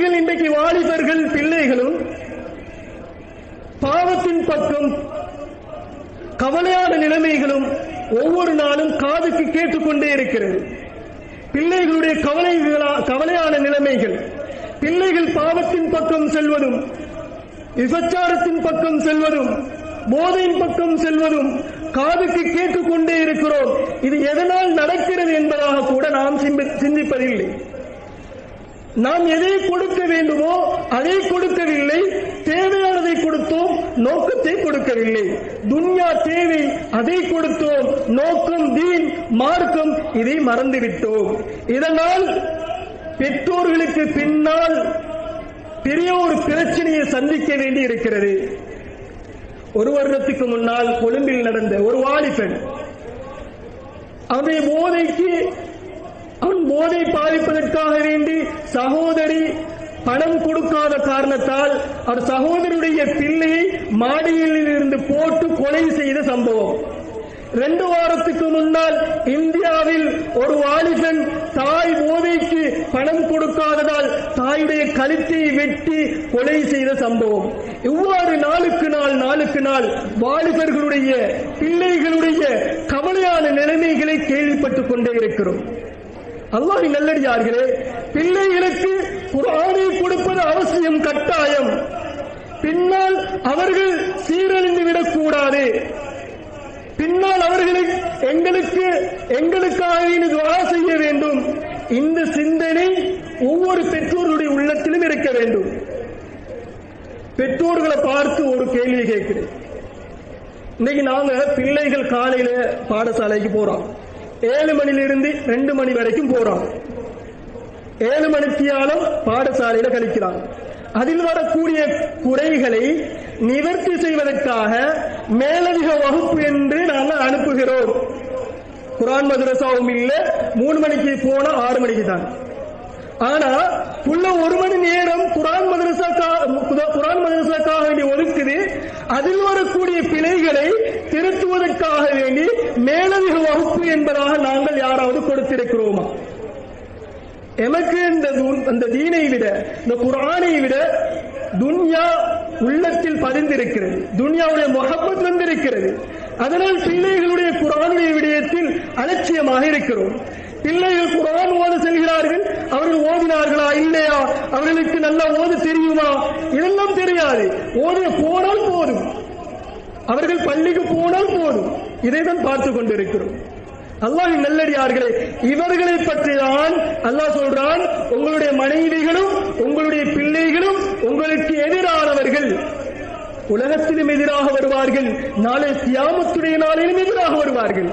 பிள்ளைகள் இன்றைக்கு வாலிபர்கள் பிள்ளைகளும் பாவத்தின் பக்கம் கவலையான நிலைமைகளும் ஒவ்வொரு நாளும் காதுக்கு கேட்டுக்கொண்டே இருக்கிறது. பிள்ளைகளுடைய கவலைகளா கவலையான நிலைமைகள். பிள்ளைகள் பாவத்தின் பக்கம் செல்வதும் விபச்சாரத்தின் பக்கம் செல்வதும் போதையின் பக்கம் செல்வதும் காதுக்கு கேட்டுக்கொண்டே இருக்கிறோம். இது எதனால் நடக்கிறது என்பதாக கூட நாம் சிந்திப்பதில்லை. நாம் எதை கொடுக்க வேண்டுமோ அதை கொடுக்கவில்லை தேவையானதை கொடுத்தோம் நோக்கத்தை கொடுக்கவில்லை. துன்யா தேவை அதை கொடுத்தோம் நோக்கம் தீன் மார்க்கம் இதை மறந்துவிட்டோம். இதனால் பெற்றோர்களுக்கு பின்னால் பெரிய ஒரு பிரச்சனையை சந்திக்க வேண்டி இருக்கிறது. ஒரு வருடத்துக்கு முன்னால் கொழும்பில் நடந்த ஒரு வாலிபன் அவனுடைய போதைக்கு அவன் போதை பாதிப்பதற்காக வேண்டி சகோதரி பணம் கொடுக்காத காரணத்தால் அவர் சகோதரியுடைய பிள்ளையை மாடியில் இருந்து போட்டு கொலை செய்த சம்பவம். ரெண்டு வாரத்துக்கு முன்னால் இந்தியாவில் ஒரு வாலிபன் தாய் போதைக்கு பணம் கொடுக்காததால் தாயுடைய கழுத்தை வெட்டி கொலை செய்த சம்பவம். இவ்வாறு நாளுக்கு நாள் நாளுக்கு நாள் வாலிபர்களுடைய பிள்ளைகளுடைய கவலையான நிலைமைகளை கேள்விப்பட்டுக் கொண்டே இருக்கிறோம். அல்லாஹ் நல்லடியார்களே பிள்ளைகளுக்கு குரானை கொடுப்பது அவசியம் கட்டாயம். பின்னால் அவர்கள் சீரழிந்து விடக்கூடாது. பின்னால் அவர்களை எங்களுக்கு எங்களுக்காக துவா செய்ய வேண்டும். இந்த சிந்தனை ஒவ்வொரு பெற்றோருடைய உள்ளத்திலும் இருக்க வேண்டும். பெற்றோர்களை பார்த்து ஒரு கேள்வி கேட்கிறேன். இன்னைக்கு நாங்க பிள்ளைகள் காலையில பாடசாலைக்கு போறோம். ஏழு மணிலிருந்து ரெண்டு மணி வரைக்கும் போறோம் ஏழு மணித்தியாலும் பாடசாலையில கழிக்கிறான். அதில் வரக்கூடிய குறைகளை நிவர்த்தி செய்வதற்காக மேலதிக வகுப்பு என்று நாங்கள் அனுப்புகிறோம். குரான் மதுரசாவும் இல்ல மூணு மணிக்கு போனா ஆறு மணிக்கு தான். ஆனா உள்ள ஒரு மணி நேரம் குரான் மதரசாக்கா குரான் மதரசாக்காக வேண்டி ஒதுக்குது அதில் வரக்கூடிய பிழைகளை திருத்துவதற்காக வகுப்பு என்பதாக நாங்கள் யாராவது கொடுத்திருக்கிறோமா? எமக்கு இந்த அந்த தீனை விட இந்த குரானை விட துன்யா உள்ளத்தில் பதிந்திருக்கிறது. துன்யாவுடைய முகப்பத் வந்திருக்கிறது. அதனால் பிள்ளைகளுடைய குரானுடைய விடயத்தில் அலட்சியமாக இருக்கிறோம். பிள்ளைகள் குரான் ஓத செல்கிறார்கள். அவர்கள் ஓதினார்களா? இல்லையா? அவர்களுக்கு நல்லா ஓத தெரியுமா? இதெல்லாம் தெரியாது. ஓத போனால் போதும். அவர்கள் பள்ளிக்கு போனால் போதும். இதை தான் பார்த்து கொண்டிருக்கிறோம். அல்லாஹ் நல்லடியார்களே இவர்களை பற்றி தான் அல்லாஹ் சொல்றான் உங்களுடைய மனைவிகளும் உங்களுடைய பிள்ளைகளும் உங்களுக்கு எதிரானவர்கள். உலகத்திலும் எதிராக வருவார்கள் நாளை தியாமத்துடைய நாளிலும் எதிராக வருவார்கள்.